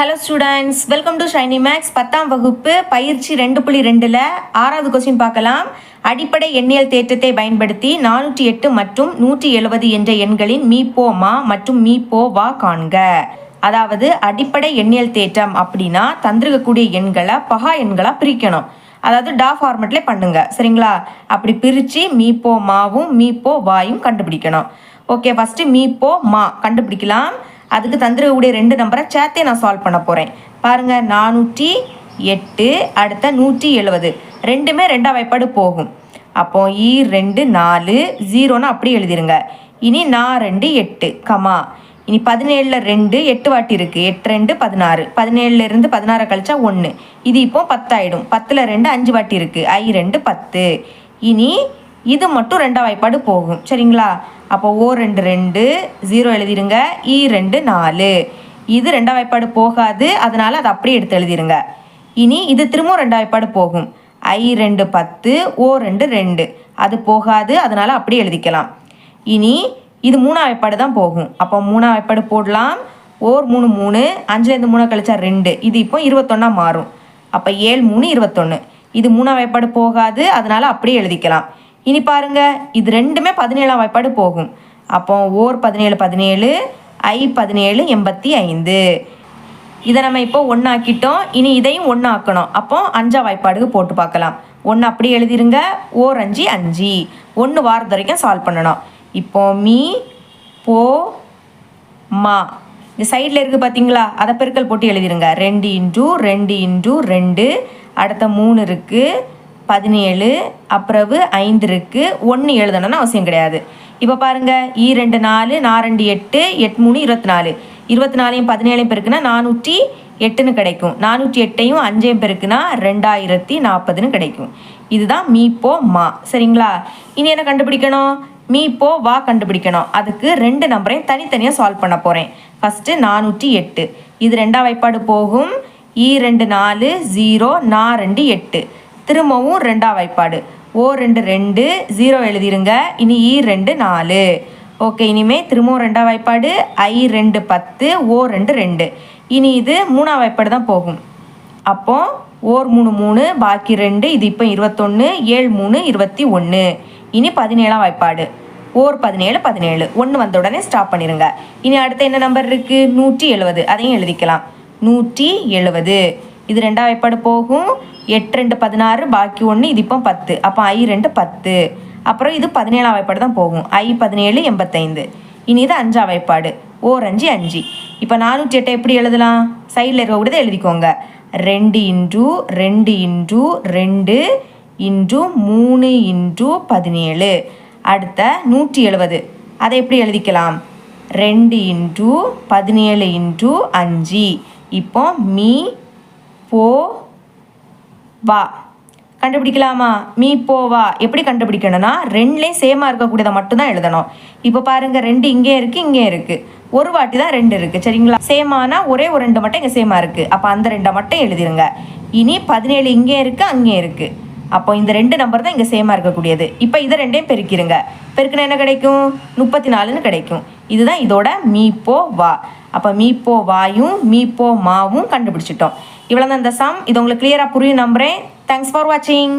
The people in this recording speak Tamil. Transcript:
Hello students welcome to Shiny Max பத்தாம் வகுப்பு பயிற்சி ரெண்டு புள்ளி ரெண்டில் ஆறாவது கொஸ்டின் பார்க்கலாம். அடிப்படை எண்ணியல் தேற்றத்தை பயன்படுத்தி நானூற்றி எட்டு மற்றும் நூற்றி எழுபது என்ற எண்களின் மீப்போ மா மற்றும் மீ வா காண்க. அதாவது அடிப்படை எண்ணியல் தேற்றம் அப்படின்னா தந்திருக்கக்கூடிய எண்களை பகா எண்களாக பிரிக்கணும். அதாவது டா ஃபார்மெட்லேயே பண்ணுங்க. சரிங்களா? அப்படி பிரித்து மீப்போ மாவும் மீப்போ வாயும் கண்டுபிடிக்கணும். ஓகே ஃபஸ்ட்டு மீப்போ மா கண்டுபிடிக்கலாம். அதுக்கு தந்திரக்கூடிய ரெண்டு நம்பரை சேர்த்தே நான் சால்வ் பண்ண போகிறேன் பாருங்கள் நானூற்றி எட்டு அடுத்த நூற்றி எழுபது ரெண்டுமே ரெண்டாம் வாய்ப்பாடு போகும். அப்போ ஈ ரெண்டு நாலு ஜீரோன்னு அப்படி எழுதிருங்க. இனி நான் ரெண்டு எட்டு கமா. இனி பதினேழில் ரெண்டு எட்டு வாட்டி இருக்குது எட்டு ரெண்டு பதினாறு. பதினேழுலேருந்து பதினாறு கழிச்சா ஒன்று இது இப்போ பத்தாயிடும். பத்தில் ரெண்டு அஞ்சு வாட்டி இருக்குது ஐ ரெண்டு பத்து. இனி இது மட்டும் ரெண்டாம் வாய்ப்பாடு போகும். சரிங்களா? அப்போ ஓ ரெண்டு ரெண்டு ஜீரோ எழுதிருங்க. இ ரெண்டு நாலு. இது ரெண்டாம் வாய்ப்பாடு போகாது. அதனால் அதை அப்படியே எடுத்து எழுதிருங்க. இனி இது திரும்பவும் ரெண்டாம் வாய்ப்பாடு போகும். ஐ ரெண்டு பத்து ஓ ரெண்டு ரெண்டு. அது போகாது. அதனால் அப்படியே எழுதிக்கலாம். இனி இது மூணாம் வாய்ப்பாடு தான் போகும். அப்போ மூணாம் வாய்ப்பாடு போடலாம். ஓர் மூணு மூணு அஞ்சுலேருந்து மூணு கழிச்சா ரெண்டு. இது இப்போ இருபத்தொன்னா மாறும். அப்போ ஏழு மூணு இருபத்தொன்று இது மூணாம் வாய்ப்பாடு போகாது. அதனால் அப்படியே எழுதிக்கலாம். இனி பாருங்க இது ரெண்டுமே பதினேழாம் வாய்ப்பாடு போகும். அப்போ ஓர் பதினேழு பதினேழு ஐ பதினேழு எண்பத்தி ஐந்து. இதை நம்ம இப்போ ஒன்றாக்கிட்டோம் இனி இதையும் ஒன்றாக்கணும் அப்போ அஞ்சா வாய்ப்பாடுக்கு போட்டு பார்க்கலாம். ஒன்று அப்படியே எழுதிருங்க. ஓர் அஞ்சு அஞ்சு. ஒன்று வாரத்து வரைக்கும் சால்வ் பண்ணணும். இப்போ மீ போ மா. இந்த சைடில் இருக்குது பார்த்தீங்களா அதை பெருக்கல் போட்டு எழுதிருங்க. ரெண்டு இன்டூ ரெண்டு இன்டூ ரெண்டு. அடுத்த மூணு இருக்குது பதினேழு அப்புறவு ஐந்து இருக்குது ஒன்று எழுதணும்னு அவசியம் கிடையாது. இப்போ பாருங்கள் ஈ ரெண்டு நாலு நான் ரெண்டு எட்டு எட்டு மூணு இருபத்தி நாலு. இருபத்தி நாலையும் பதினேழையும் பெருக்குனா நானூற்றி எட்டுன்னு கிடைக்கும். நானூற்றி எட்டையும் அஞ்சையும் பெருக்குன்னா ரெண்டாயிரத்தி நாற்பதுன்னு கிடைக்கும். இதுதான் மீப்போ மா. சரிங்களா? இனி என்ன கண்டுபிடிக்கணும்? மீப்போ வா கண்டுபிடிக்கணும். அதுக்கு ரெண்டு நம்பரையும் தனித்தனியாக சால்வ் பண்ண போகிறேன் ஃபஸ்ட்டு நானூற்றி எட்டு. இது ரெண்டாம் வாய்ப்பாடு போகும். ஈ ரெண்டு நாலு ஜீரோ நா ரெண்டு எட்டு. திரும்பவும் ரெண்டாம் வாய்ப்பாடு. ஓ ரெண்டு ரெண்டு ஜீரோ எழுதிருங்க. இனி ஈ ரெண்டு நாலு. ஓகே இனிமே திரும்பவும் ரெண்டாம் வாய்ப்பாடு. ஐ ரெண்டு பத்து ஓ ரெண்டு ரெண்டு. இனி இது மூணாம் வாய்ப்பாடு தான் போகும். அப்போ ஓர் மூணு மூணு பாக்கி ரெண்டு இது இப்போ இருபத்தொன்று ஏழு மூணு இருபத்தி ஒன்று இனி பதினேழாம் வாய்ப்பாடு. ஓர் பதினேழு பதினேழு. ஒன்று வந்த உடனே ஸ்டாப் பண்ணிடுங்க இனி அடுத்து என்ன நம்பர் இருக்குது நூற்றி எழுபது அதையும் எழுதிக்கலாம். நூற்றி எழுபது இது ரெண்டாம் வாய்ப்பாடு போகும். எட்டு ரெண்டு பதினாறு பாக்கி ஒன்று இது இப்போ பத்து. அப்போ ஐ ரெண்டு பத்து. அப்புறம் இது பதினேழாம் வாய்ப்பாடு தான் போகும். ஐ பதினேழு எண்பத்தைந்து. இனி இது அஞ்சாம் வாய்ப்பாடு. ஓர் அஞ்சு அஞ்சு. இப்போ நானூற்றி எட்டை எப்படி எழுதலாம்? சைடில் இருக்கக்கூடியதை எழுதிக்கோங்க. ரெண்டு இன்ட்டு ரெண்டு இன்ட்டு ரெண்டு இன்ட்டு மூணு இன்ட்டு பதினேழு. அடுத்த நூற்றி எழுபது அதை எப்படி எழுதிக்கலாம்? ரெண்டு இன்டூ பதினேழு இன்ட்டு அஞ்சு. இப்போ மீ போ வா. கண்டுபிடிக்கலாமா? மீ போ வா. எப்படி கண்டுபிடிக்கணும்னா ரெண்டுலேயும் சேமாக இருக்கக்கூடியதை மட்டும்தான் எழுதணும். இப்போ பாருங்கள் ரெண்டு இங்கே இருக்குது இங்கே இருக்குது ஒரு வாட்டி தான் ரெண்டு இருக்குது சரிங்களா? சேமானா ஒரே ஒரு ரெண்டு மட்டும் இங்கே சேமாக இருக்குது அப்போ அந்த ரெண்டை மட்டும் எழுதிருங்க. இனி பதினேழு இங்கே இருக்குது அங்கே இருக்குது அப்போ இந்த ரெண்டு நம்பர் தான் இங்கே சேமாக இருக்கக்கூடியது. இப்போ இதை ரெண்டையும் பெருக்கிருங்க. பெருக்கினா என்ன கிடைக்கும்? முப்பத்தி நாலுன்னு கிடைக்கும். இதுதான் இதோட மீப்போ வா. அப்போ மீப்போ வாயும் மீப்போ மாவும் கண்டுபிடிச்சிட்டோம். இவ்வளோ தான் இந்த சம் இது உங்களுக்கு கிளியராக புரியும் நம்புகிறேன் தேங்க்ஸ் ஃபார் வாட்சிங்